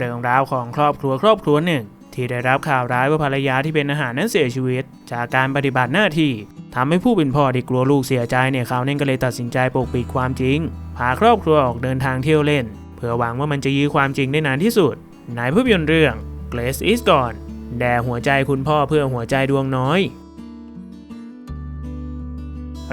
เรื่องราวของครอบครัวครอบครัวหนึ่ง ที่ได้รับข่าวร้ายว่าภรรยาที่เป็นอาหารนั้นเสียชีวิต จากการปฏิบัติหน้าที่ทำให้ผู้เป็นพ่อที่กลัวลูกเสียใจเนี่ยเขาเนี่ยก็เลยตัดสินใจปกปิดความจริง พาครอบครัวออกเดินทางเที่ยวเล่น เพื่อหวังว่ามันจะยื้อความจริงได้นานที่สุดในภาพยนตร์เรื่อง Glace is Gone แด่หัวใจคุณพ่อเพื่อหัวใจดวงน้อย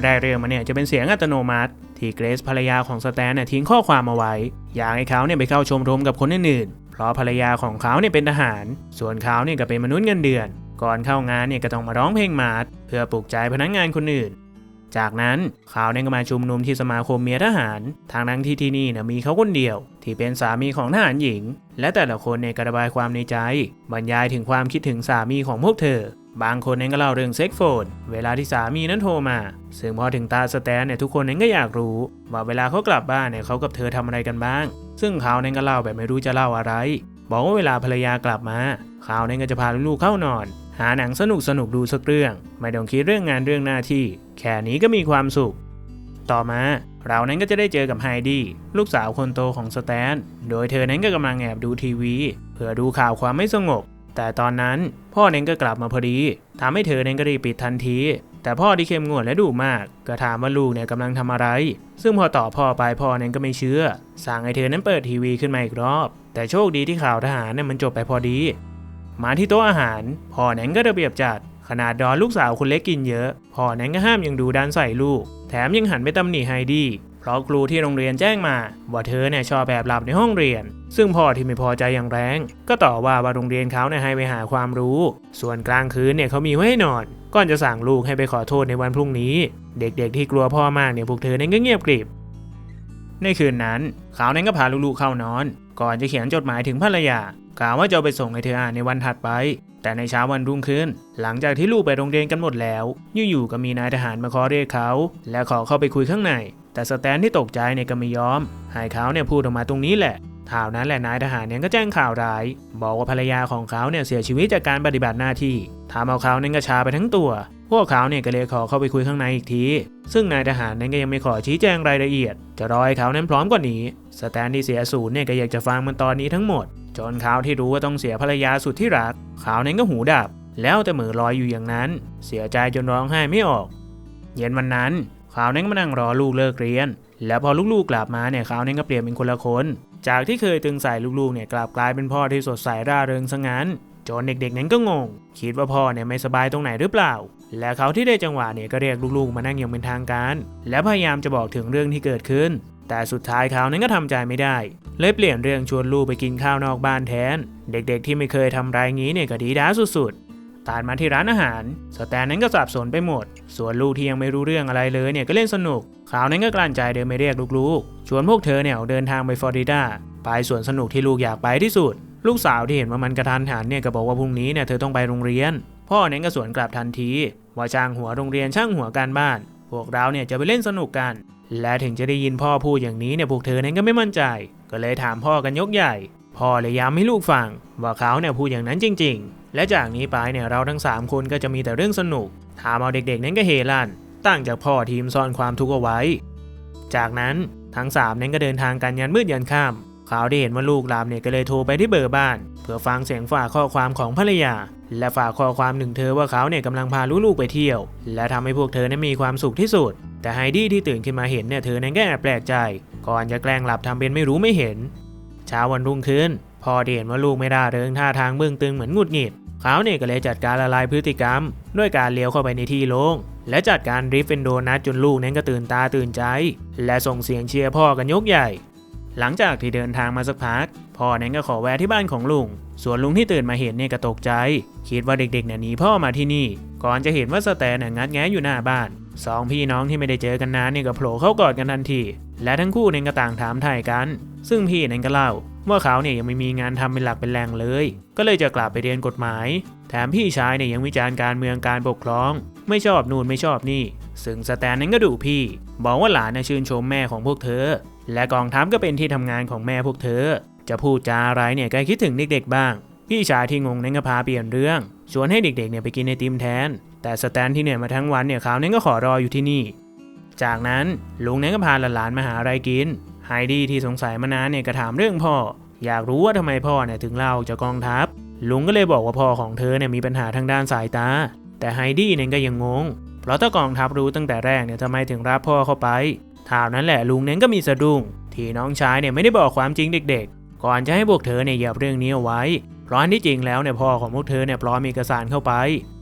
ได้เรื่องมาเนี่ยจะเป็นเสียงอัตโนมัติ ที่เกรซภรรยาของสแตนเนี่ยทิ้งข้อความมาไว้ อยากให้เขาเนี่ยไปเข้าชมรมกับคนอื่น เพราะภรรยาของเขาเนี่ยเป็นทหาร ส่วนเขาเนี่ยก็เป็นมนุษย์เงินเดือน ก่อนเข้างานเนี่ยก็ต้องมาร้องเพลงมาร์ชเพื่อปลุกใจพนักงงานคนอื่น จากนั้นเขาเนี่ยก็มาชุมนุมที่สมาคมเมียทหาร ทางนั้นที่ที่นี่นะมีเขาคนเดียว ที่เป็นสามีของทหารหญิง และแต่ละคนเนี่ยกระบายความในใจ บรรยายถึงความคิดถึงสามีของพวกเธอ บางคนเนี่ยก็เล่าเรื่องเซ็กโฟนเวลาที่สามีนั้นโทรมา ซึ่งพอถึงตาสแตนเนี่ยทุกคนเนี่ยก็อยากรู้ ว่าเวลาเขากลับบ้านเนี่ยเขากับเธอทำอะไรกันบ้าง ซึ่งเขาเนี่ยก็เล่าแบบไม่รู้จะเล่าอะไร บอกว่าเวลาภรรยากลับมาเขาเนี่ยก็จะพาลูกๆเข้านอน หาหนังสนุกสนุกดูสักเรื่อง ไม่ต้องคิดเรื่องงานเรื่องหน้าที่ แค่นี้ก็มีความสุข ต่อมาเรานั้นก็จะได้เจอกับไฮดี้ลูกสาวคนโตของสแตน โดยเธอนั้นก็กำลังแอบดูทีวี เพื่อดูข่าวความไม่สงบ แต่ตอนนั้นพ่อเน้นก็กลับมาพอดีทำให้เธอเน้นก็รีบปิดทันที แต่พ่อที่เข้มงวดและดุมากก็ถามว่าลูกเนี่ยกำลังทำอะไร ซึ่งพอตอบพ่อไปพ่อเน้นก็ไม่เชื่อ สั่งให้เธอนั้นเปิดทีวีขึ้นมาอีกรอบ แต่โชคดีที่ข่าวทหารเนี่ยมันจบไปพอดี มาที่โต๊ะอาหาร พ่อแนนก็ระเบียบจัดขนาดดอนลูกสาวคนเล็กกินเยอะ พ่อแนนก็ห้ามยังดูด้านใส่ลูก แถมยังหันไปตำหนิไฮดี้ ราะครูที่โรงเรียนแจ้งมา ว่าเธอเนี่ยชอบแบบหลับในห้องเรียน ซึ่งพ่อที่ไม่พอใจอย่างแรง ก็ต่อว่าว่าโรงเรียนเขาเนี่ยให้ไปหาความรู้ ส่วนกลางคืนเนี่ยเขามีไว้ให้นอนก่อนจะสั่งลูกให้ไปขอโทษในวันพรุ่งนี้ เด็กๆที่กลัวพ่อมากเนี่ยพวกเธอเนี่ยก็เงียบกริบในคืนนั้นเขาเนี่ยก็พาลูกๆเข้านอน ก่อนจะเขียนจดหมายถึงภรรยากล่าวว่าจะไปส่งให้เธออ่านในวันถัดไป แต่ในเช้าวันรุ่งขึ้น หลังจากที่ลูกไปโรงเรียนกันหมดแล้ว อยู่ๆก็มีนายทหารมาขอเรียกเขา และขอเข้าไปคุยข้างใน แต่สแตนที่ตกใจเนี่ยก็ไม่ยอมให้เขาเนี่ยพูดออกมาตรงนี้แหละท่าวนั้นแหละนายทหารเนี่ยก็แจ้งข่าวร้าย บอกว่าภรรยาของเขาเนี่ยเสียชีวิตจากการปฏิบัติหน้าที่ทำเอาเขาเนี่ยก็ชาไปทั้งตัว พวกเขาเนี่ยก็เลยขอเข้าไปคุยข้างในอีกที ซึ่งนายทหารนั้นก็ยังไม่ขอชี้แจงรายละเอียด จะรอให้เขานั้นพร้อมกว่านี้ สแตนที่เสียศูนย์เนี่ยก็อยากจะฟังมันตอนนี้ทั้งหมด จนเขาที่รู้ว่าต้องเสียภรรยาสุดที่รัก เขานั้นก็หูดับ แล้วแต่มือลอยอยู่อย่างนั้น เสียใจจนร้องไห้ไม่ออก เย็นวันนั้น เขานั้นก็มานั่งรอลูกเลิกเรียน แล้วพอลูกๆกลับมาเนี่ยเขานั้นก็เปลี่ยนเป็นคนละคน จากที่เคยตึงใส่ลูกๆเนี่ยกลับกลายเป็นพ่อที่สดใสร่าเริงซะงั้นจนเด็กๆนั้นก็งง คิดว่าพ่อเนี่ยไม่สบายตรงไหนหรือเปล่า และเขาที่ได้จังหวะเนี่ยก็เรียกลูกๆมานั่งอย่างเป็นทางการ และพยายามจะบอกถึงเรื่องที่เกิดขึ้น แต่สุดท้ายเขานั้นก็ทำใจไม่ได้ เลยเปลี่ยนเรื่องชวนลูกไปกินข้าวนอกบ้านแทน เด็กๆที่ไม่เคยทำไรงี้เนี่ยก็ดีด้าสุดๆ ตานมาที่ร้านอาหาร สแตนนั้นก็สับสนไปหมด ส่วนลูกที่ยังไม่รู้เรื่องอะไรเลยเนี่ยก็เล่นสนุกเขานั้นก็กลั่นใจเดินไปเรียกลูกๆ ชวนพวกเธอเนี่ยเดินทางไปฟลอริดาไปสวนสนุกที่ลูกอยากไปที่สุด ลูกสาวที่เห็นว่ามันกระทันหันเนี่ยก็บอกว่าพรุ่งนี้เนี่ยเธอต้องไปโรงเรียน พ่อเนี่ยก็สวนกลับทันทีว่าจ้างหัวโรงเรียนช่างหัวการบ้าน พวกเราเนี่ยจะไปเล่นสนุกกัน และถึงจะได้ยินพ่อพูดอย่างนี้เนี่ยพวกเธอนั้นก็ไม่มั่นใจ ก็เลยถามพ่อกันยกใหญ่ พ่อเลยย้ำให้ลูกฟังว่าเขาเนี่ยพูดอย่างนั้นจริง ๆ และจากนี้ไปเนี่ยเราทั้ง 3 คนก็จะมีแต่เรื่องสนุก ถามเอาเด็กๆนั้นก็เฮลั่นต่างจากพ่อทีมซ่อนความทุกข์เอาไว้ จากนั้นทั้ง 3 นั้นก็เดินทางกันยันมืดยันค่ำเขาได้เห็นว่าลูกหลามเนี่ยก็เลยโทรไปที่เบอร์บ้าน เพื่อฟังเสียงฝากข้อความของภรรยา และฝากข้อความหนึ่งเธอว่าเขาเนี่ยกำลังพาลูกๆไปเที่ยว และทำให้พวกเธอนั้นมีความสุขที่สุด แต่ไฮดี้ที่ตื่นขึ้นมาเห็นเนี่ยเธอนั้นก็แอบแปลกใจ ก่อนจะแกล้งหลับทำเป็นไม่รู้ไม่เห็น เช้าวันรุ่งขึ้น พ่อได้เห็นว่าลูกไม่ได้เริงท่าทางเบื้องตึงเหมือนงุดหงิด เขาเนี่ยก็เลยจัดการละลายพฤติกรรม ด้วยการเลี้ยวเข้าไปในที่โล่งและจัดการริฟเป็นโดนัทจนลูกนั้นก็ตื่นตาตื่นใจ และส่งเสียงเชียร์พ่อกันยกใหญ่ หลังจากที่เดินทางมาสักพักพ่อนั้นก็ขอแวะที่บ้านของลุง ส่วนลุงที่ตื่นมาเห็นเนี่ยก็ตกใจ คิดว่าเด็กๆเนี่ยหนีพ่อมาที่นี่ ก่อนจะเห็นว่าสแตนน่ะงัดแงะอยู่หน้าบ้านสองพี่น้องที่ไม่ได้เจอกันนานเนี่ยก็โผล่เข้ากอดกันทันที และทั้งคู่เนี่ยก็ต่างถามถ่ายกัน ซึ่งพี่นั้นก็เล่า ว่าเขาเนี่ยยังไม่มีงานทำเป็นหลักเป็นแหล่งเลย ก็เลยจะกลับไปเรียนกฎหมาย แถมพี่ชายเนี่ยยังวิจารณ์การเมืองการปกครอง ไม่ชอบนู่นไม่ชอบนี่ ซึ่งสแตนนั้นก็ดุพี่ บอกว่าหลานน่ะชื่นชมแม่ของพวกเธอ และกองทัพก็เป็นที่ทำงานของแม่พวกเธอ จะพูดจาอะไรเนี่ยก็คิดถึงเด็กๆบ้าง พี่ชายที่งงนั้นก็พาเปลี่ยนเรื่อง ชวนให้เด็กๆเนี่ยไปกินไอติมแทน แต่สแตนที่เหนื่อยมาทั้งวันเนี่ยเขานั้นก็ขอรออยู่ที่นี่ จากนั้นลุงนั้นก็พาหลานๆมาหาอะไรกิน ไฮดี้ที่สงสัยมานานเนี่ยก็ถามเรื่องพ่อ อยากรู้ว่าทำไมพ่อเนี่ยถึงลาออกจากกองทัพ ลุงก็เลยบอกว่าพ่อของเธอเนี่ยมีปัญหาทางด้านสายตา แต่ไฮดี้เนี่ยก็ยังงง เพราะถ้ากองทัพรู้ตั้งแต่แรกเนี่ยทำไมถึงรับพ่อเข้าไปท่านั้นแหละลุงเน้นก็มีสะดุ้ง ที่น้องชายเนี่ยไม่ได้บอกความจริงเด็กๆ ก่อนจะให้พวกเธอเนี่ยเหยียบเรื่องนี้เอาไว้ เพราะที่จริงแล้วเนี่ยพ่อของพวกเธอเนี่ยปลอมเอกสารเข้าไป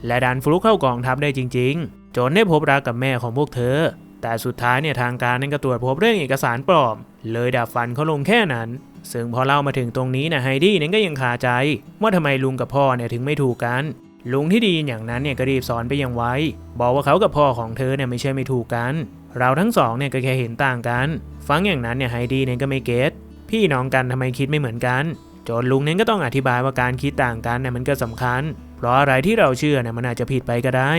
และดันฟลุกเข้ากองทัพได้จริง ๆ จนได้พบรักกับแม่ของพวกเธอ แต่สุดท้ายเนี่ยทางการนั้นก็ตรวจพบเรื่องเอกสารปลอม เลยดับฟันเขาลงแค่นั้น ซึ่งพอเล่ามาถึงตรงนี้นะไฮดี้เนี่ยก็ยังคาใจ ว่าทำไมลุงกับพ่อเนี่ยถึงไม่ถูกกัน ลุงที่ดีอย่างนั้นเนี่ยก็รีบสอนไปยังไว้บอกว่าเขากับพ่อของเธอเนี่ยไม่ใช่ไม่ถูกกัน เราทั้งสองเนี่ยก็แค่เห็นต่างกัน ฟังอย่างนั้นเนี่ยไฮดี้เนี่ยก็ไม่เก็ตพี่น้องกันทำไมคิดไม่เหมือนกันจนลุงเนี่ยก็ต้องอธิบายว่าการคิดต่างกันเนี่ยมันก็สำคัญ เพราะอะไรที่เราเชื่อเนี่ยมันอาจจะผิดไปก็ได้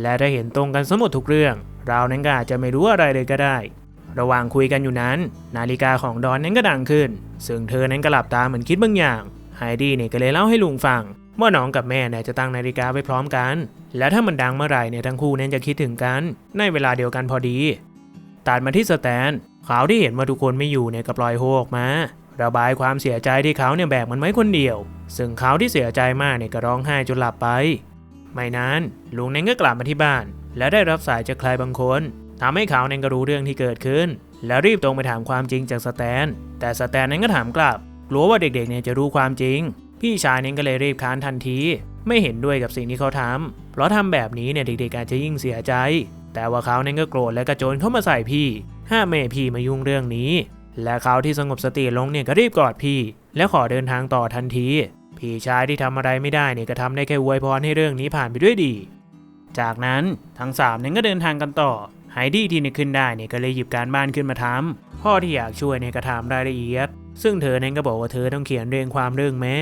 และถ้าเห็นตรงกันสมหมดทุกเรื่อง เรานั้นก็อาจจะไม่รู้อะไรเลยก็ได้ ระหว่างคุยกันอยู่นั้น นาฬิกาของดอนนั้นก็ดังขึ้น ซึ่งเธอนั้นก็หลับตาเหมือนคิดบางอย่างไฮดี้เนี่ยก็เลยเล่าให้ลุงฟังว่าน้องกับแม่เนี่ยจะตั้งนาฬิกาไว้พร้อมกัน และถ้ามันดังเมื่อไหร่เนี่ยทั้งคู่นั้นจะคิดถึงกัน ในเวลาเดียวกันพอดีตัดมาที่สแตนเขาที่เห็นว่าทุกคนไม่อยู่เนี่ยก็ปล่อยโฮออกมาระบายความเสียใจที่เขาเนี่ยแบกมันไว้คนเดียว ซึ่งเขาที่เสียใจมากเนี่ยก็ร้องไห้จนหลับไป ไม่นานลุงเน่งก็กลับมาที่บ้าน และได้รับสายจากใครบางคนทำให้เขาเน่งก็รู้เรื่องที่เกิดขึ้น แล้วรีบตรงไปถามความจริงจากสแตน แต่สแตนนั้นก็ถามกลับกลัวว่าเด็กๆเนี่ยจะรู้ความจริง พี่ชายเน่งก็เลยรีบค้านทันที ไม่เห็นด้วยกับสิ่งที่เขาทำเพราะทำแบบนี้เนี่ยเด็กๆอาจจะยิ่งเสียใจ แต่ว่าเขาเน่งก็โกรธและกระโจนเข้ามาใส่พี่ ห้ามไม่พี่มายุ่งเรื่องนี้ และเขาที่สงบสติลงเนี่ยก็รีบกอดพี่ และขอเดินทางต่อทันที พี่ชายที่ทำอะไรไม่ได้เนี่ยก็ทำได้แค่อวยพรให้เรื่องนี้ผ่านไปด้วยดี จากนั้นทั้งสามนั้นก็เดินทางกันต่อไฮดี้ที่นึกขึ้นได้เนี่ยก็เลยหยิบการบ้านขึ้นมาทำพ่อที่อยากช่วยเนี่ยก็ถามรายละเอียด ซึ่งเธอเนั้นก็บอกว่าเธอต้องเขียนเรียงความเรื่องแม่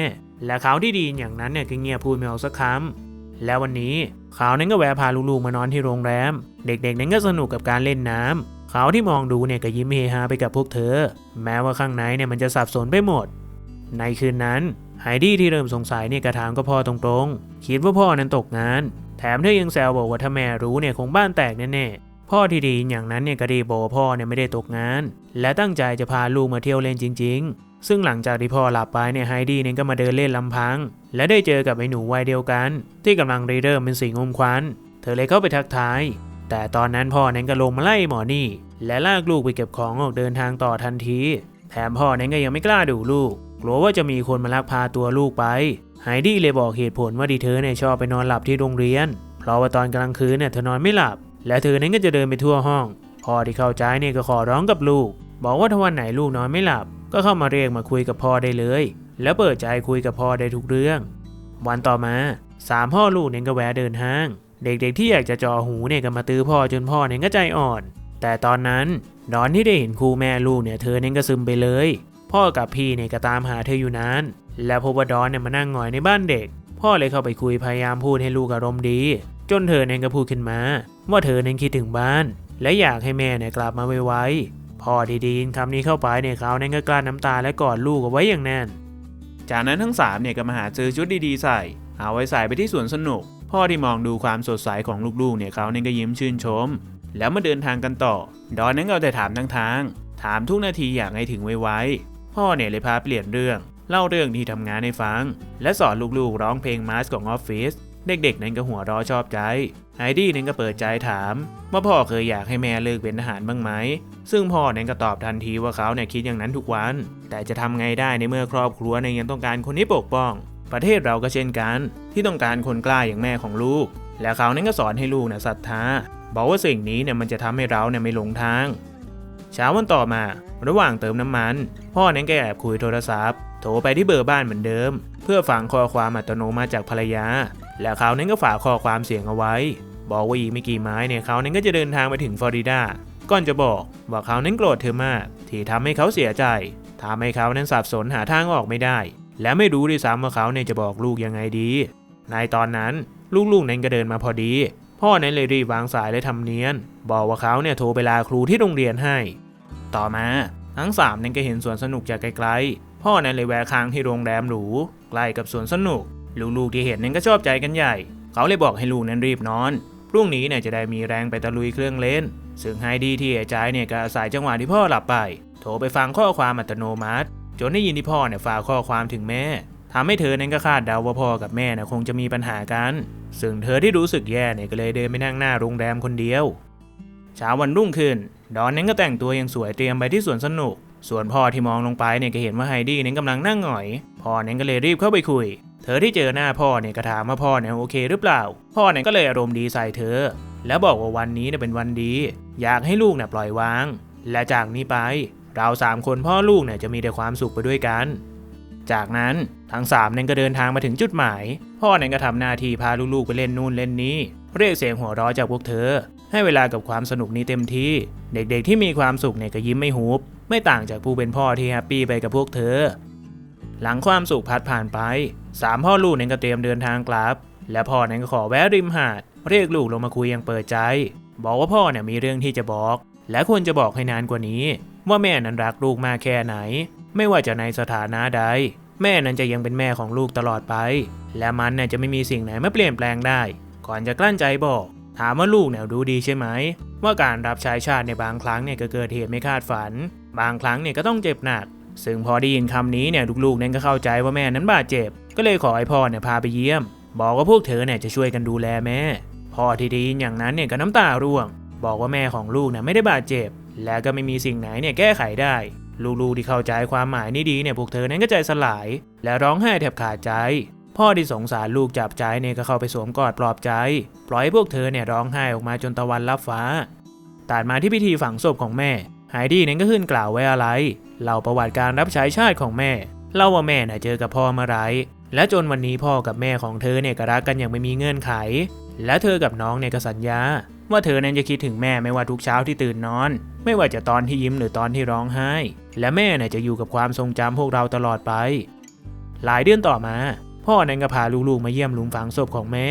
และเขาที่ดีอย่างนั้นเนี่ยก็เงียบพูดไม่ออกสักคำแล้ววันนี้เขาเนั้นก็แวะพาลูกๆมานอนที่โรงแรม เด็กๆนั้นก็สนุกกับการเล่นน้ำเขาที่มองดูเนี่ยก็ยิ้มเฮฮาไปกับพวกเธอ แม้ว่าข้างในเนี่ยมันจะสับสนไปหมด ในคืนนั้นไฮดี้ที่เริ่มสงสัยเนี่ยกระถามก็พ่อตรงๆ คิดว่าพ่อนั้นตกงาน แถมเธอยังแซวบอกว่าถ้าแม่รู้เนี่ยคงบ้านแตกแน่ๆ พ่อที่ดีอย่างนั้นเนี่ยก็รีบบอกพ่อเนี่ยไม่ได้ตกงาน และตั้งใจจะพาลูกมาเที่ยวเล่นจริง ๆ ซึ่งหลังจากที่พ่อหลับไปเนี่ยไฮดี้เนี่ยก็มาเดินเล่นลำพัง และได้เจอกับไอ้หนูวัยเดียวกัน ที่กำลังเริ่มเป็นสิ่งอมควัน เธอเลยเข้าไปทักทาย แต่ตอนนั้นพ่อนั้นก็ลงมาไล่หมอนี่ และลากลูกไปเก็บของออกเดินทางต่อทันที แถมพ่อนั้นก็ยังไม่กล้าดูลูกกลัวว่าจะมีคนมาลักพาตัวลูกไป ไฮดี้เลยบอกเหตุผลว่าดีเธอเนี่ยชอบไปนอนหลับที่โรงเรียน เพราะว่าตอนกลางคืนเนี่ยเธอนอนไม่หลับ และเธอนั้นก็จะเดินไปทั่วห้อง พ่อที่เข้าใจเนี่ยก็ขอร้องกับลูก บอกว่าถ้าวันไหนลูกนอนไม่หลับ ก็เข้ามาเรียกมาคุยกับพ่อได้เลย แล้วเปิดใจคุยกับพ่อได้ทุกเรื่อง วันต่อมาสามพ่อลูกเนี่ยก็แวะเดินห้าง เด็กๆที่อยากจะจ่อหูเนี่ยก็มาตื้อพ่อจนพ่อเนี่ยก็ใจอ่อน แต่ตอนนั้นดอนที่ได้เห็นครูแม่ลูกเนี่ยเธอเนี่ยก็ซึมไปเลย พ่อกับพี่เนี่ยก็ตามหาเธออยู่นาน แล้วพบว่าดอนเนี่ยมานั่งหงอยในบ้านเด็ก พ่อเลยเข้าไปคุยพยายามพูดให้ลูกอารมณ์ดี จนเธอเนี่ยก็พูดขึ้นมา ว่าเธอเนี่ยคิดถึงบ้าน และอยากให้แม่เนี่ยกลับมาไวๆพ่อที่ดีๆคำนี้เข้าไปเนี่ยเขาเนี่ยก็กลั้นน้ำตาและกอดลูกเอาไว้อย่างแน่นจากนั้นทั้งสามเนี่ยก็มาหาซื้อชุดดีๆใส่ เอาไว้ใส่ไปที่สวนสนุก พ่อที่มองดูความสดใสของลูกๆเนี่ยเขาเนี่ยก็ยิ้มชื่นชม แล้วมาเดินทางกันต่อ ดอนนั้นก็เอาแต่ถามทั้งทาง ถามทุกนาทีอยากให้ถึงไวๆพ่อเนี่ยเลยพาเปลี่ยนเรื่อง เล่าเรื่องที่ทำงานให้ฟัง และสอนลูกๆร้องเพลงมาสของออฟฟิศเด็กๆนั้นก็หัวเร้อชอบใจไฮดี้นั้นก็เปิดใจถาม ว่าพ่อเคยอยากให้แม่เลิกเป็นทหารบ้างไหม ซึ่งพ่อนั้นก็ตอบทันทีว่าเขาเนี่ยคิดอย่างนั้นทุกวัน แต่จะทำไงได้ในเมื่อครอบครัวเนี่ยยังต้องการคนที่ปกป้อง ประเทศเราก็เช่นกัน ที่ต้องการคนกล้าอย่างแม่ของลูก และเขานั้นก็สอนให้ลูกนะศรัทธาบอกว่าสิ่งนี้เนี่ยมันจะทำให้เราเนี่ยไม่หลงทาง เช้าวันต่อมา ระหว่างเติมน้ำมัน พ่อนั้นก็แอบคุยโทรศัพท์ โทรไปที่เบอร์บ้านเหมือนเดิม เพื่อฟังข้อความอัตโนมัติจากภรรยา แล้วเขานั้นก็ฝากข้อความเสียงเอาไว้ บอกว่าอีกไม่กี่ไม้เนี่ยเขานั้นก็จะเดินทางไปถึงฟลอริดาก่อนจะบอกว่าเขานั้นโกรธเธอมาก ที่ทำให้เขาเสียใจทำให้เขานั้นสับสนหาทางออกไม่ได้ และไม่รู้ด้วยซ้ำว่าเขาเนี่ยจะบอกลูกยังไงดี ในตอนนั้นลูกๆนั้นก็เดินมาพอดี พ่อนั้นเลยรีบวางสายและทำเนียน บอกว่าเขาเนี่ยโทรไปลาครูที่โรงเรียนให้ ต่อมา ทั้งสามนั้นก็เห็นสวนสนุกจากไกล พ่อนั้นเลยแวะค้างที่โรงแรมหรูใกล้กับสวนสนุก ลูกๆที่เห็นนั้นก็ชอบใจกันใหญ่ เขาเลยบอกให้ลูกนั้นรีบนอน พรุ่งนี้เนี่ยจะได้มีแรงไปตะลุยเครื่องเล่น ซึ่งไฮดี้ที่เอใจเนี่ยก็อาศัยจังหวะที่พ่อหลับไป โทรไปฟังข้อความอัตโนมัติ จนได้ยินที่พ่อเนี่ยฝากข้อความถึงแม่ทำให้เธอนั้นก็คาดเดาว่าพ่อกับแม่น่ะคงจะมีปัญหากัน ซึ่งเธอที่รู้สึกแย่เนี่ยก็เลยเดินไปนั่งหน้าโรงแรมคนเดียว เช้าวันรุ่งขึ้น ดอนนั้นก็แต่งตัวอย่างสวยเตรียมไปที่สวนสนุก ส่วนพ่อที่มองลงไปเนี่ยก็เห็นว่าไฮดี้เนั้นกำลังนั่งหงอย พ่อนั้นก็เลยรีบเข้าไปคุย เธอที่เจอหน้าพ่อเนี่ยก็ถามว่าพ่อเนี่ยโอเคหรือเปล่า พ่อเนี่ยก็เลยอารมณ์ดีใส่เธอ แล้วบอกว่าวันนี้เนี่ยเป็นวันดี อยากให้ลูกเนี่ยปล่อยวาง และจากนี้ไป เราสามคนพ่อลูกเนี่ยจะมีแต่ความสุขไปด้วยกัน จากนั้นทั้งสามเนี่ยก็เดินทางมาถึงจุดหมาย พ่อเนี่ยก็ทำหน้าที่พาลูกๆไปเล่นนู่นเล่นนี้ เรียกเสียงหัวเราะจากพวกเธอ ให้เวลากับความสนุกนี้เต็มที่ เด็กๆที่มีความสุขเนี่ยก็ยิ้มไม่หุบ ไม่ต่างจากผู้เป็นพ่อที่แฮปปี้ไปกับพวกเธอ หลังความสุขพัดผ่านไปสามพ่อลูกนั้นก็เตรียมเดินทางกลับ และพ่อนั้นก็ขอแวะริมหาด เรียกลูกลงมาคุยอย่างเปิดใจ บอกว่าพ่อเนี่ยมีเรื่องที่จะบอก และควรจะบอกให้นานกว่านี้ ว่าแม่นั้นรักลูกมากแค่ไหน ไม่ว่าจะในสถานะใด แม่นั้นจะยังเป็นแม่ของลูกตลอดไป และมันเนี่ยจะไม่มีสิ่งไหนมาเปลี่ยนแปลงได้ ก่อนจะกลั้นใจบอก ถามว่าลูกเนี่ยรู้ดีใช่ไหม ว่าการรับใช้ชาติในบางครั้งเนี่ยก็เกิดเหตุไม่คาดฝัน บางครั้งเนี่ยก็ต้องเจ็บหนัก ซึ่งพอได้ยินคำนี้เนี่ยลูกๆนั้นก็เข้าใจว่าแม่นั้นบาดเจ็บ ก็เลยขอให้พ่อเนี่ยพาไปเยี่ยม บอกว่าพวกเธอเนี่ยจะช่วยกันดูแลแม่พ่อที่ได้ยินอย่างนั้นเนี่ยก็น้ำตาร่วง บอกว่าแม่ของลูกเนี่ยไม่ได้บาดเจ็บ และก็ไม่มีสิ่งไหนเนี่ยแก้ไขได้ ลูกๆที่เข้าใจความหมายนี้ดีเนี่ยพวกเธอนั้นก็ใจสลาย และร้องไห้แทบขาดใจ พ่อที่สงสารลูกจับใจเนี่ยก็เข้าไปสวมกอดปลอบใจ ปล่อยให้พวกเธอเนี่ยร้องไห้ออกมาจนตะวันลับฟ้าตัดมาที่พิธีฝังศพของแม่ไฮดี้นั้นก็ขึ้นกล่าวไว้อะไรเล่าประวัติการรับใช้ชาติของแม่ เล่าว่าแม่น่ะเจอกับพ่อเมื่อไรและจนวันนี้พ่อกับแม่ของเธอเนี่ยก็รักกันอย่างไม่มีเงื่อนไข และเธอกับน้องเนี่ยก็สัญญา ว่าเธอนั้นจะคิดถึงแม่ไม่ว่าทุกเช้าที่ตื่นนอน ไม่ว่าจะตอนที่ยิ้มหรือตอนที่ร้องไห้ และแม่น่ะจะอยู่กับความทรงจำพวกเราตลอดไป หลายเดือนต่อมา พ่อนั้นก็พาลูกๆมาเยี่ยมหลุมฝังศพของแม่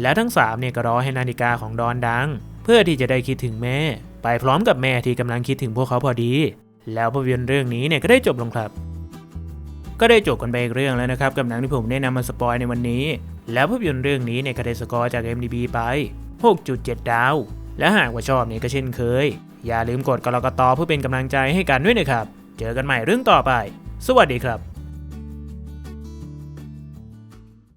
และทั้งสามเนี่ยก็รอให้นาฬิกาของดอนดัง เพื่อที่จะได้คิดถึงแม่ ไปพร้อมกับแม่ที่กำลังคิดถึงพวกเขาพอดี แล้วภาพยนตร์เรื่องนี้เนี่ยก็ได้จบลงครับ ก็ได้จบกันไปอีกเรื่องแล้วนะครับกับหนังที่ผมได้นำมาสปอยในวันนี้ แล้วภาพยนตร์เรื่องนี้เนี่ยก็ได้สกอร์จาก MDB ไป 6.7 ดาว และหากว่าชอบเนี่ยก็เช่นเคย อย่าลืมกดกระกตเพื่อเป็นกำลังใจให้กันด้วยนะครับ เจอกันใหม่เรื่องต่อไป สวัสดีครับ